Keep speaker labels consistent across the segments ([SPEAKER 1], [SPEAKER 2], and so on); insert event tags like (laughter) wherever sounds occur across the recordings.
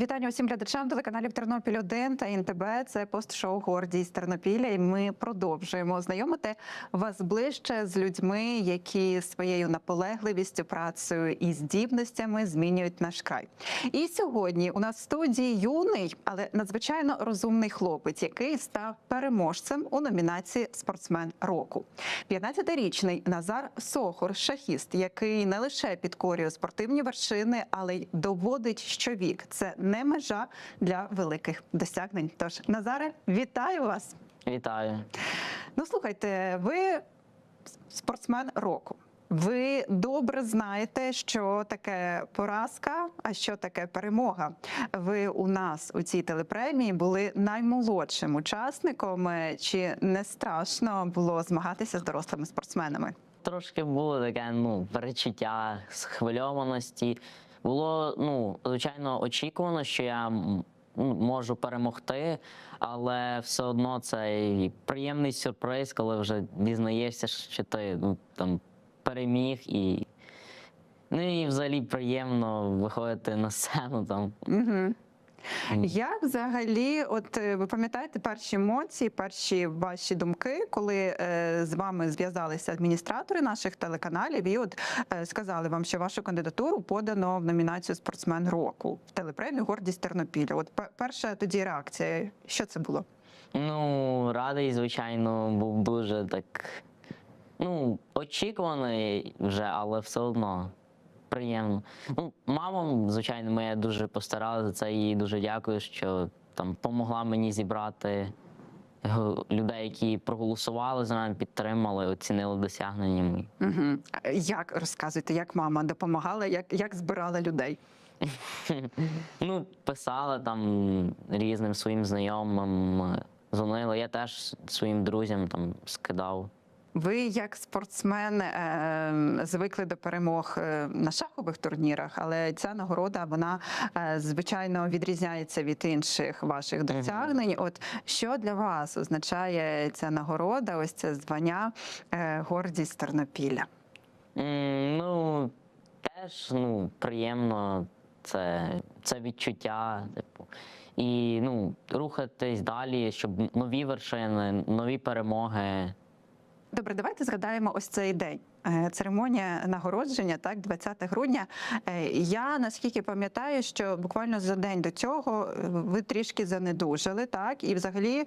[SPEAKER 1] Вітання усім глядачам телеканалів Тернопіль 1 та ІНТБ. Це пост-шоу Гордість Тернопіля. І ми продовжуємо знайомити вас ближче з людьми, які своєю наполегливістю, працею і здібностями змінюють наш край. І сьогодні у нас в студії юний, але надзвичайно розумний хлопець, який став переможцем у номінації Спортсмен року. 15-річний Назар Сохор, шахіст, який не лише підкорює спортивні вершини, але й доводить, що вік це не межа для великих досягнень. Тож, Назаре, вітаю вас!
[SPEAKER 2] Вітаю.
[SPEAKER 1] Ну, слухайте, ви спортсмен року. Ви добре знаєте, що таке поразка, а що таке перемога. Ви у нас у цій телепремії були наймолодшим учасником. Чи не страшно було змагатися з дорослими спортсменами?
[SPEAKER 2] Трошки було таке ну, перечуття схвильованості. Було, ну, звичайно, очікувано, що я ну, можу перемогти, але все одно це приємний сюрприз, коли вже дізнаєшся, що ти ну, там, переміг і. Ну і взагалі приємно виходити на сцену там.
[SPEAKER 1] Угу. Як взагалі, от е, ви пам'ятаєте перші емоції, перші ваші думки, коли е, з вами зв'язалися адміністратори наших телеканалів і от е, сказали вам, що вашу кандидатуру подано в номінацію Спортсмен року в телепремію Гордість Тернопіля? От перша тоді реакція, що це було?
[SPEAKER 2] Ну, радий, звичайно, був дуже так. Ну, очікуваний вже, але все одно приємно. Ну, мама, звичайно, моя дуже постаралася за це і дуже дякую, що там допомогла мені зібрати е, людей, які проголосували за мене, підтримали, оцінили досягнення мої.
[SPEAKER 1] Угу. Як розказуйте, як мама допомагала, як, як збирала людей? (laughs)
[SPEAKER 2] Ну, писали там різним своїм знайомим, е, дзвонили. Я теж своїм друзям там скидав.
[SPEAKER 1] Ви як спортсмен е, звикли до перемог е, на шахових турнірах, але ця нагорода вона е, звичайно відрізняється від інших ваших досягнень. От що для вас означає ця нагорода? Ось це звання гордість Тернопіля?
[SPEAKER 2] Ну, теж ну, приємно це, це відчуття. Типу. І ну, рухатись далі, щоб нові вершини, нові перемоги.
[SPEAKER 1] Добре, давайте згадаємо ось цей день. Е, Церемонія нагородження, так, 20 грудня. Е, Я наскільки пам'ятаю, що буквально за день до цього е, ви трішки занедужали, так, і взагалі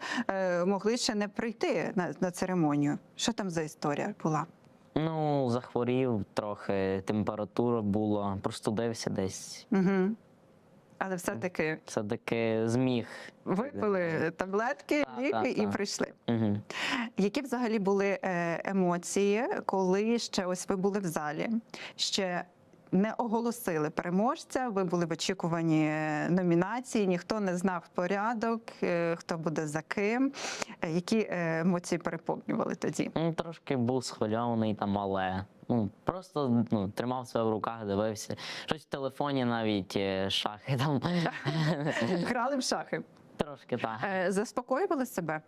[SPEAKER 1] могли ще не прийти на, на церемонію. Що там за історія була?
[SPEAKER 2] Ну, захворів трохи, температура була, простудився десь.
[SPEAKER 1] Угу. Але все-таки
[SPEAKER 2] Все-таки зміг.
[SPEAKER 1] випили таблетки,
[SPEAKER 2] та,
[SPEAKER 1] ліки
[SPEAKER 2] так,
[SPEAKER 1] і прийшли.
[SPEAKER 2] Угу.
[SPEAKER 1] Які взагалі були е, емоції, коли ще ось ви були в залі, ще не оголосили переможця, ви були в очікуванні е, номінації, ніхто не знав порядок, е, хто буде за ким. Е, Які емоції переповнювали тоді?
[SPEAKER 2] Трошки був схвильований там, але ну, просто ну, тримав себе в руках, дивився. Щось в телефоні навіть шахи там. (laughs)
[SPEAKER 1] Грали в шахи,
[SPEAKER 2] Трошки так.
[SPEAKER 1] Заспокоювали себе.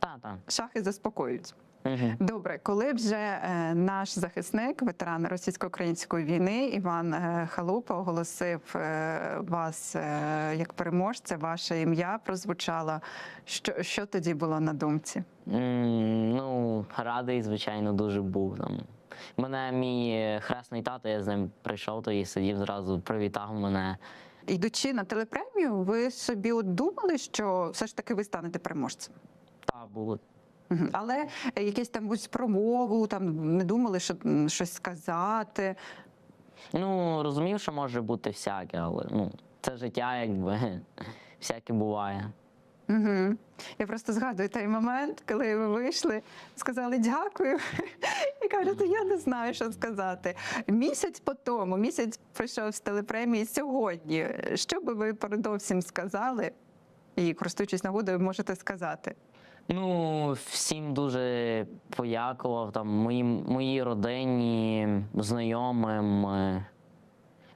[SPEAKER 2] Та, та.
[SPEAKER 1] Шахи заспокоюють.
[SPEAKER 2] Угу.
[SPEAKER 1] Добре, коли вже е, наш захисник, ветеран російсько-української війни, Іван е, Халупа оголосив е, вас як переможця, ваше ім'я прозвучало. Що, що тоді було на думці?
[SPEAKER 2] Ну, радий, звичайно, дуже був там. Мене мій хресний тато, я з ним прийшов тоді сидів зразу, привітав мене.
[SPEAKER 1] Йдучи на телепремію, ви собі думали, що все ж таки ви станете переможцем?
[SPEAKER 2] Та було.
[SPEAKER 1] Але якесь там ось промову, там не думали, що щось сказати.
[SPEAKER 2] Ну, розумів, що може бути всяке, але ну, це життя, якби (laughs) всяке буває.
[SPEAKER 1] Угу. Я просто згадую той момент, коли ви вийшли, сказали дякую. (laughs) І кажете, я не знаю, що сказати. Місяць по тому, місяць пройшов з телепремії сьогодні. Що би ви передовсім сказали? І користуючись нагодою, можете сказати.
[SPEAKER 2] Ну, всім дуже подякував там моїм, моїй родині, знайомим. е,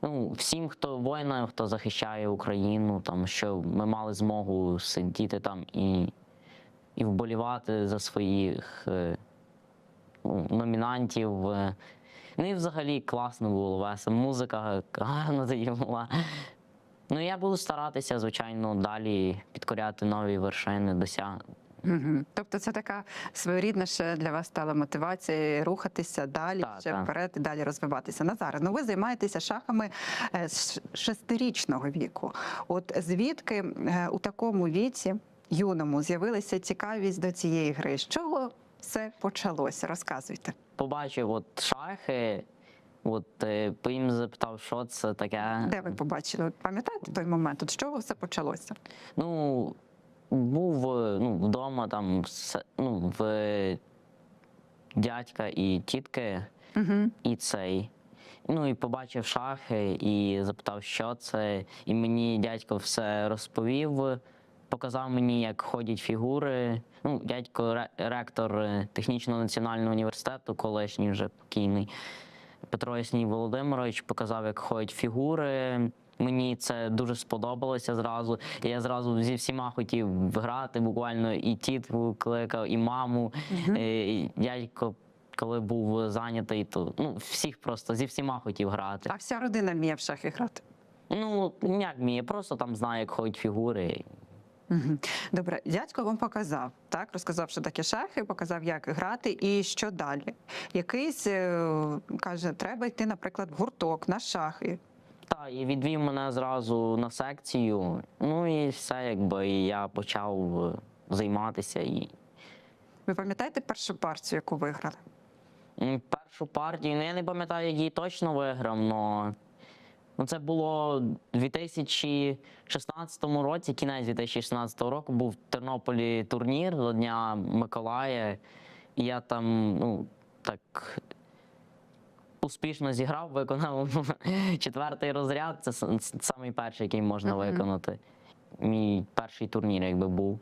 [SPEAKER 2] Ну, всім, хто воїнам, хто захищає Україну, там, що ми мали змогу сидіти там і, і вболівати за своїх е, ну, номінантів. е. Ну і взагалі класно було весело. Музика гарна тоді була. Ну я буду старатися, звичайно, далі підкоряти нові вершини, досяг.
[SPEAKER 1] Угу. Тобто це така своєрідна ще для вас стала мотивація рухатися далі,
[SPEAKER 2] Так,
[SPEAKER 1] ще
[SPEAKER 2] так.
[SPEAKER 1] вперед і далі розвиватися. Назаре, ну ви займаєтеся шахами е, з шестирічного віку. От звідки е, у такому віці юному з'явилася цікавість до цієї гри? З чого все почалося? Розказуйте.
[SPEAKER 2] Побачив от шахи, от е, потім запитав, що це таке.
[SPEAKER 1] Де ви побачили? Пам'ятаєте той момент? От з чого все почалося?
[SPEAKER 2] Ну, був е, ну, вдома там ну, в дядька і тітки,
[SPEAKER 1] Угу.
[SPEAKER 2] і цей. Ну і побачив шахи і запитав, що це. І мені дядько все розповів, показав мені, як ходять фігури. Ну, дядько ре- ректор е, технічного національного університету, колишній вже покійний. Петро Ясній Володимирович показав, як ходять фігури. Мені це дуже сподобалося зразу. Я зразу зі всіма хотів грати, буквально і тітку кликав, і маму. Е, і Дядько, коли був зайнятий, то ну, всіх просто зі всіма хотів грати.
[SPEAKER 1] А вся родина вміє в шахи грати.
[SPEAKER 2] Ну, як мені, просто там знаю, як ходять фігури.
[SPEAKER 1] Добре, дядько вам показав, так розказав, що таке шахи, показав, як грати, і що далі. Якийсь е, каже, треба йти, наприклад, в гурток на шахи.
[SPEAKER 2] Та, і відвів мене зразу на секцію. Ну і все, якби і я почав е, займатися. І
[SPEAKER 1] Ви пам'ятаєте першу партію, яку виграли?
[SPEAKER 2] Першу партію, ну я не пам'ятаю, як її точно виграв, але ну, це було у 2016 році, кінець 2016 року, був в Тернополі турнір до Дня Миколая. І я там, ну, так успішно зіграв, виконав (laughs) четвертий розряд. Це самий перший, який можна
[SPEAKER 1] Мгм.
[SPEAKER 2] виконати. Мій перший турнір, якби був.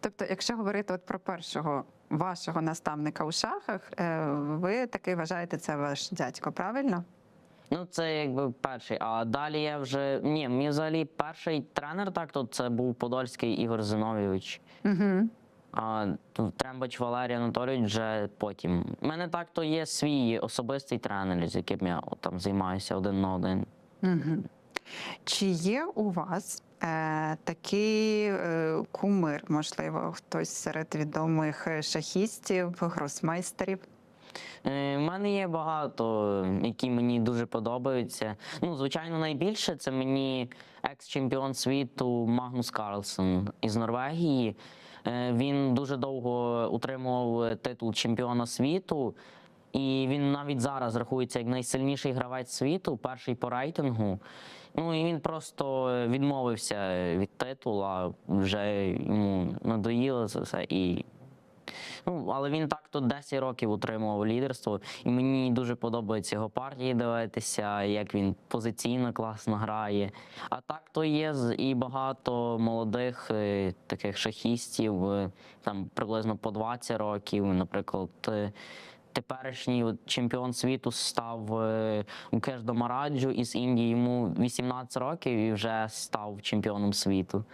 [SPEAKER 1] Тобто, якщо говорити от про першого вашого наставника у шахах, е, ви таки вважаєте це ваш дядько, правильно?
[SPEAKER 2] Ну, це якби перший. А далі я вже. Ні, мій взагалі перший тренер так то це був Подольський Ігор Зиновійович.
[SPEAKER 1] Угу.
[SPEAKER 2] А Трембач Валерій Анатолійович вже потім. У мене так то є свій особистий тренер, з яким я там займаюся один на один.
[SPEAKER 1] Угу. Чи є у вас е, такий е, кумир, можливо, хтось серед відомих е, шахістів, гросмейстерів?
[SPEAKER 2] Е, У мене є багато, які мені дуже подобаються. Ну, звичайно, найбільше це мені екс-чемпіон світу Магнус Карлсон із Норвегії. Е, Він дуже довго утримував титул чемпіона світу, і він навіть зараз рахується як найсильніший гравець світу, перший по рейтингу. Ну і він просто відмовився від титула, вже йому надоїло це все. І Ну, але він так то 10 років утримував лідерство, і мені дуже подобається його партії дивитися, як він позиційно класно грає. А так то є і багато молодих е, таких шахістів, е, там приблизно по 20 років. Наприклад, е, теперішній чемпіон світу став е, Домараджу із Індії. Йому 18 років і вже став чемпіоном світу.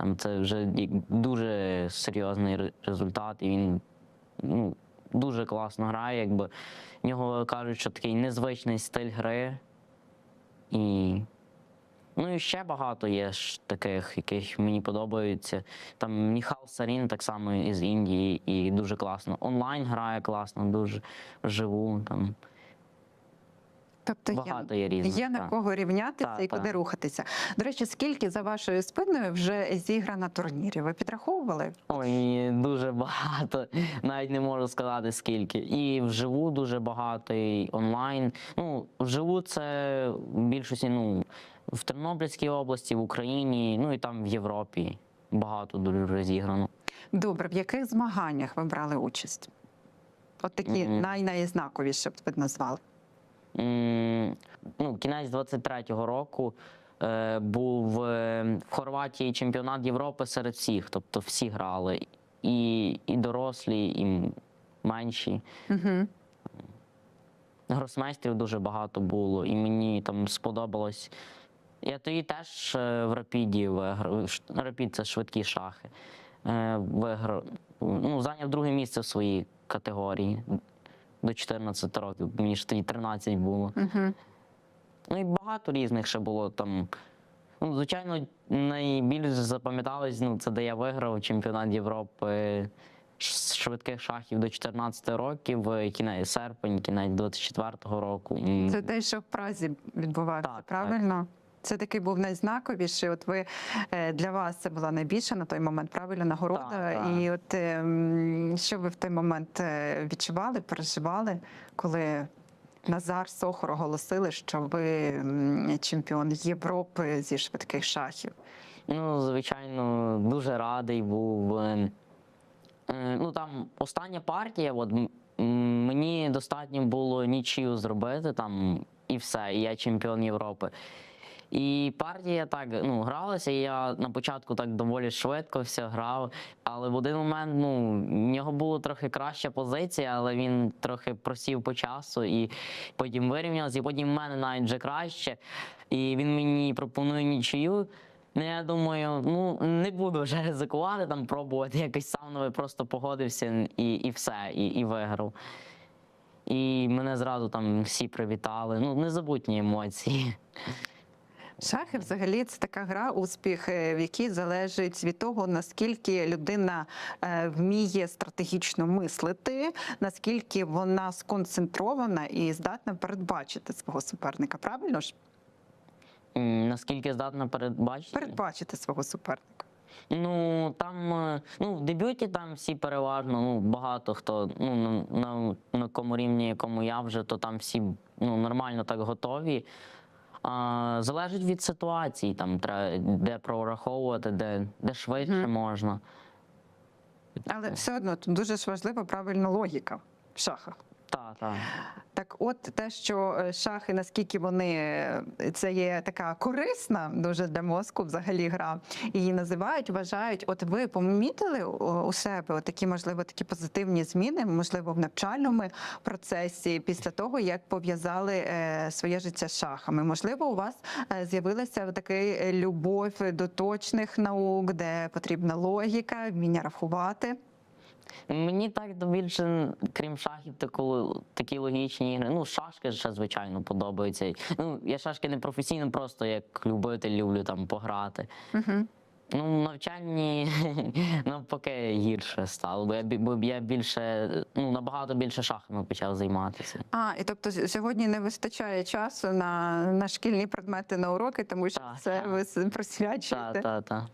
[SPEAKER 2] Там це вже дуже серйозний результат, і він ну, дуже класно грає. Якби. В нього кажуть, що такий незвичний стиль гри. І, ну, і ще багато є ж таких, яких мені подобаються. Там Міхал Сарін так само із Індії, і дуже класно. Онлайн грає класно, дуже вживу. Там
[SPEAKER 1] Тобто
[SPEAKER 2] багато
[SPEAKER 1] є,
[SPEAKER 2] є різних.
[SPEAKER 1] є на кого рівнятися
[SPEAKER 2] Так,
[SPEAKER 1] і куди рухатися. До речі, скільки за вашою спиною вже зіграно турнірів? Ви підраховували?
[SPEAKER 2] Ой, дуже багато. Навіть не можу сказати скільки. І вживу дуже багато, і онлайн. Ну, вживу це в більшості ну, в Тернопільській області, в Україні, ну і там в Європі. Багато дуже розіграно.
[SPEAKER 1] Добре, в яких змаганнях ви брали участь? От такі
[SPEAKER 2] Мгм.
[SPEAKER 1] най-найзнаковіші б ви назвали.
[SPEAKER 2] Ну, кінець 23-го року е, був е, в Хорватії чемпіонат Європи серед всіх. Тобто всі грали. І, і дорослі, і менші.
[SPEAKER 1] Угу.
[SPEAKER 2] Гросмейстрів дуже багато було, і мені там сподобалось. Я тоді теж е, в Рапіді виграв. Рапід це швидкі шахи. Виграв. Ну, зайняв друге місце в своїй категорії до 14 років. Мені ж тоді 13 було.
[SPEAKER 1] Угу.
[SPEAKER 2] Ну і багато різних ще було там. Ну, звичайно, найбільш запам'яталось, ну, це де я виграв чемпіонат Європи швидких шахів до 14 років, е, кінець серпень, кінець 24-го року.
[SPEAKER 1] Це те, що в Празі відбувався,
[SPEAKER 2] Так, так.
[SPEAKER 1] Це такий був найзнаковіший. От ви е, для вас це була найбільша на той момент правильно нагорода.
[SPEAKER 2] Так, так.
[SPEAKER 1] І от е, що ви в той момент е, відчували, переживали, коли Назар Сохор оголосили, що ви чемпіон Європи зі швидких шахів?
[SPEAKER 2] Ну, звичайно, дуже радий був. Е, Ну там остання партія, от мені достатньо було нічию зробити там і все, і я чемпіон Європи. І партія так ну, гралася, і я на початку так доволі швидко все грав. Але в один момент ну, в нього була трохи краща позиція, але він трохи просів по часу і потім вирівнявся, і потім в мене навіть вже краще. І він мені пропонує нічию. Ну, я думаю, ну не буду вже ризикувати, там пробувати якось сам новий, просто погодився і, і все, і, і виграв. І мене зразу там всі привітали. Ну, незабутні емоції.
[SPEAKER 1] Шахи взагалі це така гра, успіх, е, в якій залежить від того, наскільки людина е, вміє стратегічно мислити, наскільки вона сконцентрована і здатна передбачити свого суперника. Правильно ж?
[SPEAKER 2] Наскільки здатна передбачити?
[SPEAKER 1] Передбачити свого суперника.
[SPEAKER 2] Ну там е, ну в дебюті там всі переважно, ну багато хто ну на, на, на якому рівні, якому я вже, то там всі ну нормально так готові. А, залежить від ситуації, там де прораховувати, де, де швидше
[SPEAKER 1] Мгм.
[SPEAKER 2] можна.
[SPEAKER 1] Але все одно тут дуже ж важлива правильна логіка в шахах.
[SPEAKER 2] Так, так.
[SPEAKER 1] Так, от те, що е, шахи, наскільки вони е, це є така корисна дуже для мозку, взагалі гра, її називають, вважають. От ви помітили у себе такі, можливо, такі позитивні зміни, можливо, в навчальному процесі після того, як пов'язали е, своє життя з шахами. Можливо, у вас з'явилася така любов до точних наук, де потрібна логіка, вміння рахувати.
[SPEAKER 2] Мені так більше, крім шахів, такі логічні ігри. Ну, шашки ще, звичайно, подобаються. Ну, я шашки не професійно, просто як любитель люблю там пограти.
[SPEAKER 1] Угу.
[SPEAKER 2] Ну, навчанні (laughs) навпаки гірше стало, бо я, бо я більше, ну, набагато більше шахами почав займатися.
[SPEAKER 1] А, і тобто сьогодні не вистачає часу на, на шкільні предмети на уроки, тому що
[SPEAKER 2] Так,
[SPEAKER 1] це
[SPEAKER 2] так.
[SPEAKER 1] ви присвячуєте.
[SPEAKER 2] Та, та, та.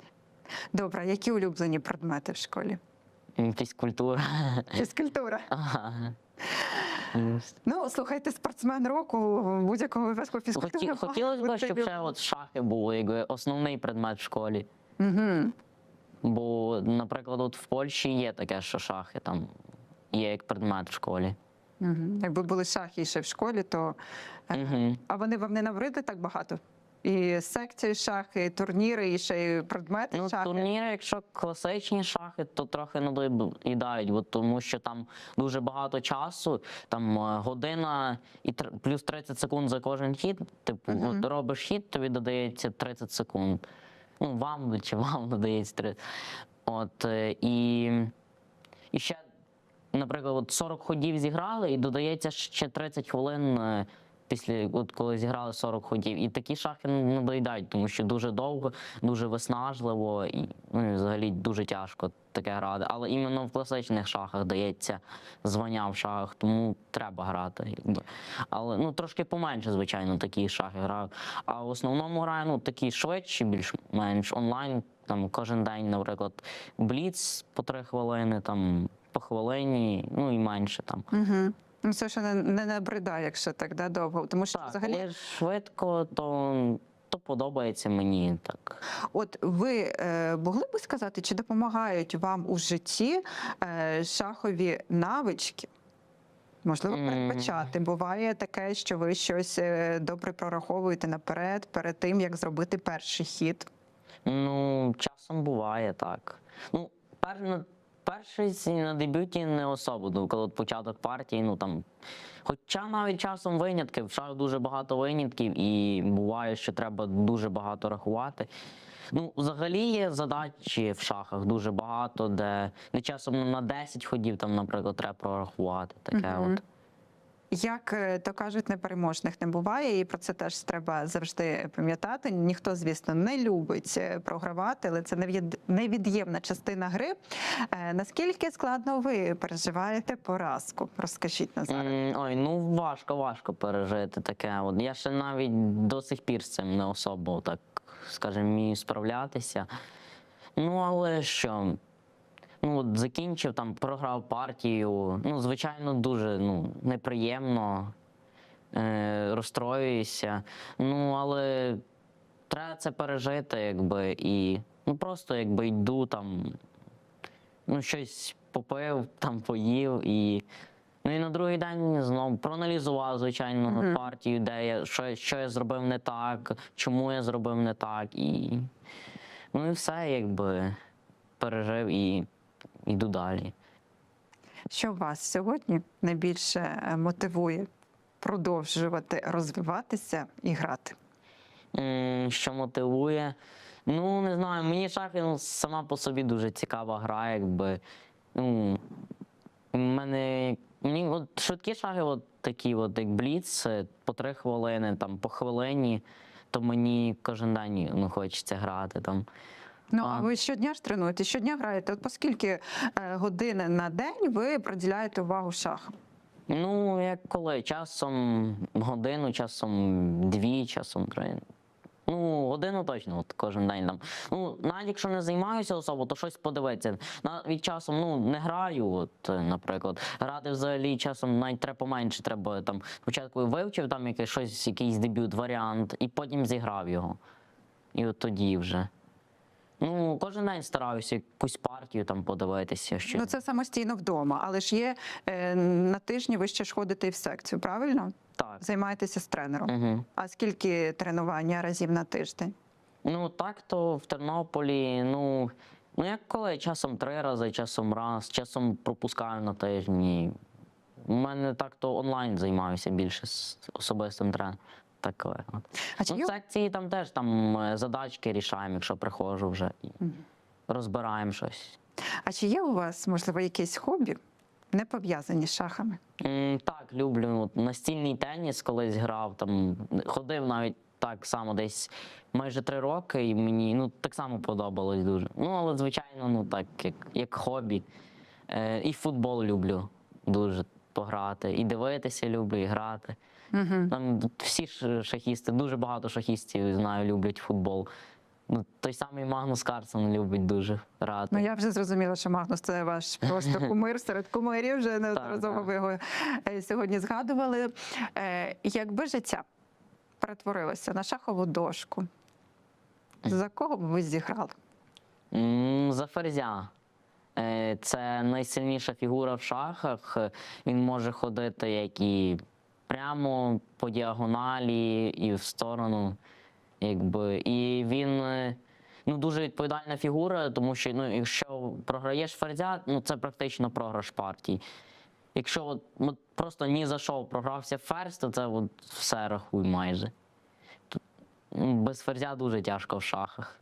[SPEAKER 1] Добре, які улюблені предмети в школі?
[SPEAKER 2] Фізкультура.
[SPEAKER 1] Фізкультура.
[SPEAKER 2] Ага. Ну,
[SPEAKER 1] слухайте, спортсмен року будь-якому випадку фізкультура.
[SPEAKER 2] Хоті, хотілося б, щоб ще от шахи були якби основний предмет в школі.
[SPEAKER 1] Угу.
[SPEAKER 2] Бо, наприклад, от в Польщі є таке, що шахи там є як предмет в школі.
[SPEAKER 1] Угу. Якби були шахи ще в школі, то.
[SPEAKER 2] Угу.
[SPEAKER 1] А вони вам не навридли так багато? І секції шахи, і турніри, і ще й предмети
[SPEAKER 2] Ну,
[SPEAKER 1] шахи.
[SPEAKER 2] турніри, якщо класичні шахи, то трохи надоїдають, бо тому що там дуже багато часу, там е, година і тр- плюс 30 секунд за кожен хід. Типу,
[SPEAKER 1] Мгм.
[SPEAKER 2] от робиш хід, тобі додається 30 секунд. Ну, вам (laughs) чи вам додається 30. От е, і, і ще, наприклад, от 40 ходів зіграли, і додається ще 30 хвилин. Після от коли зіграли 40 ходів, і такі шахи не надоїдають, тому що дуже довго, дуже виснажливо і ну, взагалі дуже тяжко таке грати. Але іменно в класичних шахах дається звання в шахах, тому треба грати. Якби. Але ну трошки поменше, звичайно, такі шахи граю. А в основному граю ну, такі швидші, більш-менш онлайн. Там кожен день, наприклад, бліц по три хвилини, там по хвилині, ну і менше там.
[SPEAKER 1] Угу. Ну, це ще не, не набридає, якщо так да, довго. Тому що
[SPEAKER 2] Так,
[SPEAKER 1] взагалі.
[SPEAKER 2] швидко, то, то подобається мені так.
[SPEAKER 1] От ви е, могли би сказати, чи допомагають вам у житті е, шахові навички? Можливо, передбачати. Буває таке, що ви щось е, добре прораховуєте наперед, перед тим, як зробити перший хід.
[SPEAKER 2] Ну, часом буває так. Ну, пер, на, перший на дебюті не особо, ну, коли от початок партії, ну там. Хоча навіть часом винятки, в шах дуже багато винятків, і буває, що треба дуже багато рахувати. Ну, взагалі є задачі в шахах дуже багато, де, де часом на 10 ходів, там, наприклад, треба прорахувати. Таке
[SPEAKER 1] Мгм.
[SPEAKER 2] от.
[SPEAKER 1] Як е, то кажуть, непереможних не буває, і про це теж треба завжди пам'ятати. Ніхто, звісно, не любить е, програвати, але це невід'ємна частина гри. Е, Наскільки складно ви переживаєте поразку? Розкажіть Назаре.
[SPEAKER 2] М, Ой, ну важко, важко пережити таке. От я ще навіть до сих пір з цим не особо, так скажімо, вмію справлятися. Ну, але що? Ну, от закінчив там, програв партію. Ну, звичайно, дуже ну, неприємно, е, розстроююся. Ну, але треба це пережити, якби, і ну просто якби йду там, ну, щось попив, там поїв і. Ну і на другий день знову проаналізував, звичайно,
[SPEAKER 1] Мгм.
[SPEAKER 2] партію, де я, що, що я зробив не так, чому я зробив не так. І, ну і все, якби пережив і йду далі.
[SPEAKER 1] Що вас сьогодні найбільше е, мотивує продовжувати розвиватися і грати?
[SPEAKER 2] Що мотивує? Ну, не знаю, мені шахи ну, сама по собі дуже цікава гра, якби. Ну, мене мені от швидкі шаги, от такі, от як бліц, е, по три хвилини, там, по хвилині, то мені кожен день ну, хочеться грати. Там.
[SPEAKER 1] Ну а ви щодня ж тренуєте, щодня граєте. От оскільки е, години на день ви приділяєте увагу шахам?
[SPEAKER 2] Ну, як коли? Часом годину, часом дві, часом три. Ну, годину точно, от кожен день там. Ну, навіть якщо не займаюся особо, то щось подивитися. Навіть часом ну, не граю, от, наприклад. Грати взагалі часом навіть треба поменше. Треба там спочатку вивчив там щось, якийсь дебют, варіант, і потім зіграв його. І от тоді вже. Ну, кожен день стараюся якусь партію там подивитися. Що...
[SPEAKER 1] Ну це самостійно вдома, але ж є е, на тижні ви ще ж ходите і в секцію, правильно?
[SPEAKER 2] Так.
[SPEAKER 1] Займаєтеся з тренером.
[SPEAKER 2] Угу.
[SPEAKER 1] А скільки тренування разів на тиждень?
[SPEAKER 2] Ну так то в Тернополі, ну, ну як коли, часом три рази, часом раз, часом пропускаю на тижні. У мене так то онлайн займаюся більше з особистим тренером. Таке. От.
[SPEAKER 1] А
[SPEAKER 2] Ну, в секції там теж там е, задачки рішаємо, якщо приходжу вже і розбираємо щось.
[SPEAKER 1] А чи є у вас, можливо, якісь хобі, не пов'язані з шахами?
[SPEAKER 2] М, Так, люблю От настільний теніс, колись грав, там ходив навіть так само десь майже три роки, і мені ну так само подобалось дуже. Ну, але звичайно, ну так, як, як хобі. Е, і футбол люблю дуже пограти. І дивитися люблю, і грати.
[SPEAKER 1] Угу.
[SPEAKER 2] Там всі ж шахісти, дуже багато шахістів знаю, люблять футбол. Ну, той самий Магнус Карсон любить дуже грати.
[SPEAKER 1] Ну я вже зрозуміла, що Магнус це ваш просто (laughs) кумир серед кумирів. Вже неодноразово ви його е, сьогодні згадували. Е, Якби життя перетворилося на шахову дошку, за кого б ви зіграли?
[SPEAKER 2] За ферзя. Е, Це найсильніша фігура в шахах. Він може ходити як і прямо по діагоналі, і в сторону. Якби. І він е, ну, дуже відповідальна фігура, тому що ну, якщо програєш ферзя, ну це практично програш партії. Якщо от, от просто ні за що програвся ферзь, то це от все рахуй майже. Тут, ну, без ферзя дуже тяжко в шахах.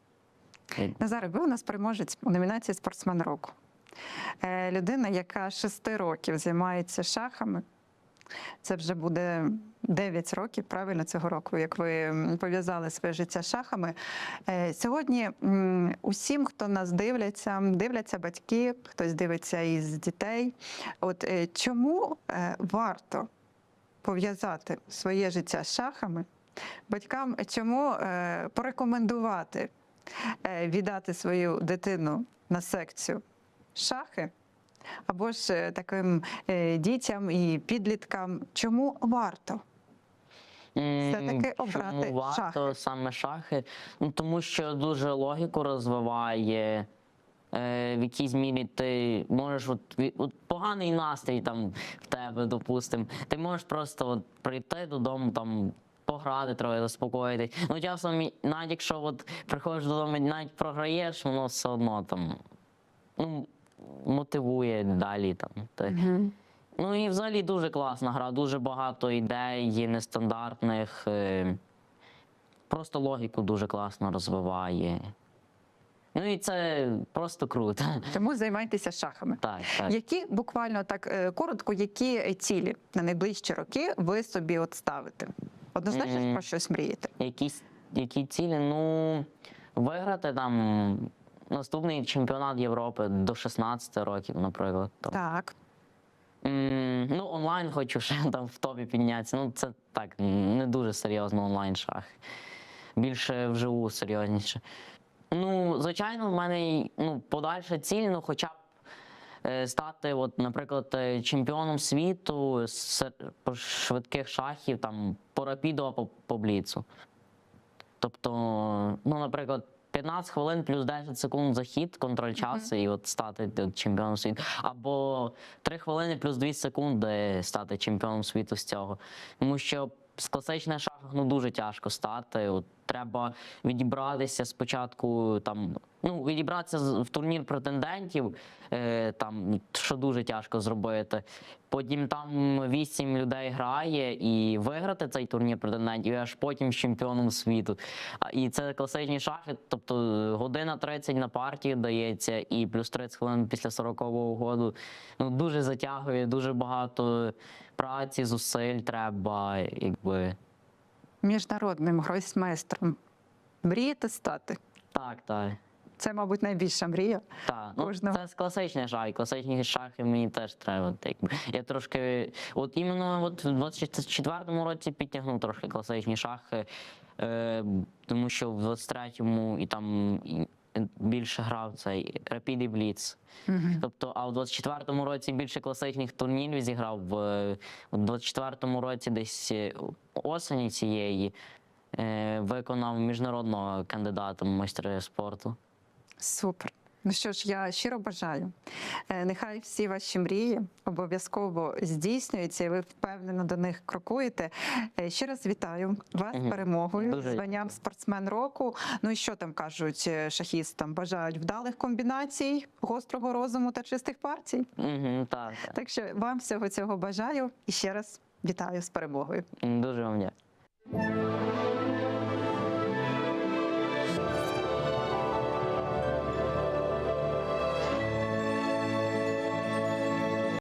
[SPEAKER 1] Назаре, ви у нас переможець у номінації Спортсмен року. Е, Людина, яка шести років займається шахами. Це вже буде 9 років, правильно цього року, як ви пов'язали своє життя з шахами. Е, Сьогодні усім, хто нас дивляться, дивляться батьки, хтось дивиться із дітей. От е, чому е, варто пов'язати своє життя з шахами? Батькам чому порекомендувати віддати свою дитину на секцію шахи, або ж е, таким е, дітям і підліткам, чому варто? Все-таки обрати
[SPEAKER 2] Чому варто
[SPEAKER 1] шахи.
[SPEAKER 2] саме шахи? Ну, тому що дуже логіку розвиває. Е, в якійсь мірі ти можеш от, от поганий настрій там в тебе, допустим. Ти можеш просто от, прийти додому, там пограти трохи, заспокоїтись. Ну, часом, навіть якщо от, приходиш додому, і навіть програєш, воно все одно там ну, мотивує далі. Там, ти.
[SPEAKER 1] Мгм.
[SPEAKER 2] Ну і взагалі дуже класна гра, дуже багато ідей нестандартних. е, Просто логіку дуже класно розвиває. Ну і це просто круто.
[SPEAKER 1] Тому займайтеся шахами.
[SPEAKER 2] Так, так.
[SPEAKER 1] Які буквально так е, коротко, які цілі на найближчі роки ви собі от ставите? Однозначно про щось мрієте?
[SPEAKER 2] Якісь які цілі? Ну, виграти там наступний чемпіонат Європи до 16 років, наприклад. Там.
[SPEAKER 1] Так.
[SPEAKER 2] М, Ну, онлайн хочу ще (laughs) там в топі піднятися. Ну, це так, не дуже серйозно онлайн шах. Більше вживу серйозніше. Ну, звичайно, в мене ну, подальша ціль, ну, хоча б е, стати, от, наприклад, е, чемпіоном світу з швидких шахів, там, по рапіду, по, по бліцу. Тобто, ну, наприклад, 15 хвилин плюс 10 секунд захід, контроль часу, і от стати чемпіоном світу. Або 3 хвилини плюс 2 секунди стати чемпіоном світу з цього. Тому що з класичних шахах ну, дуже тяжко стати. От, треба відібратися спочатку, там, ну, відібратися в турнір претендентів, е, там, що дуже тяжко зробити. Потім там 8 людей грає і виграти цей турнір претендентів, і аж потім з чемпіоном світу. І це класичні шахи, тобто е, година 30 на партію дається, і плюс 30 хвилин після 40-го году. Ну, дуже затягує, дуже багато праці, зусиль треба, якби.
[SPEAKER 1] Міжнародним гросмейстром. Мрієте стати?
[SPEAKER 2] Так, так.
[SPEAKER 1] Це, мабуть, найбільша мрія.
[SPEAKER 2] Так, ну,
[SPEAKER 1] Кожного.
[SPEAKER 2] це класичний шах, і Класичні шахи мені теж треба. Я трошки, от іменно от в 24-му році підтягнув трошки класичні шахи, е, тому що в 23-му і там і, більше грав цей Rapid і Blitz. Тобто, а в 24-му році більше класичних турнірів зіграв. В, в 24-му році десь е, осені цієї е, виконав міжнародного кандидата в майстри спорту.
[SPEAKER 1] Супер. Ну що ж, я щиро бажаю. Е, Нехай всі ваші мрії обов'язково здійснюються, і ви впевнено до них крокуєте. Е, Ще раз вітаю вас з перемогою, званням спортсмен року. Ну і що там кажуть е, шахістам? Бажають вдалих комбінацій, гострого розуму та чистих партій.
[SPEAKER 2] Угу, так, так.
[SPEAKER 1] Так що вам всього цього бажаю і ще раз вітаю з перемогою.
[SPEAKER 2] Дуже вам дякую.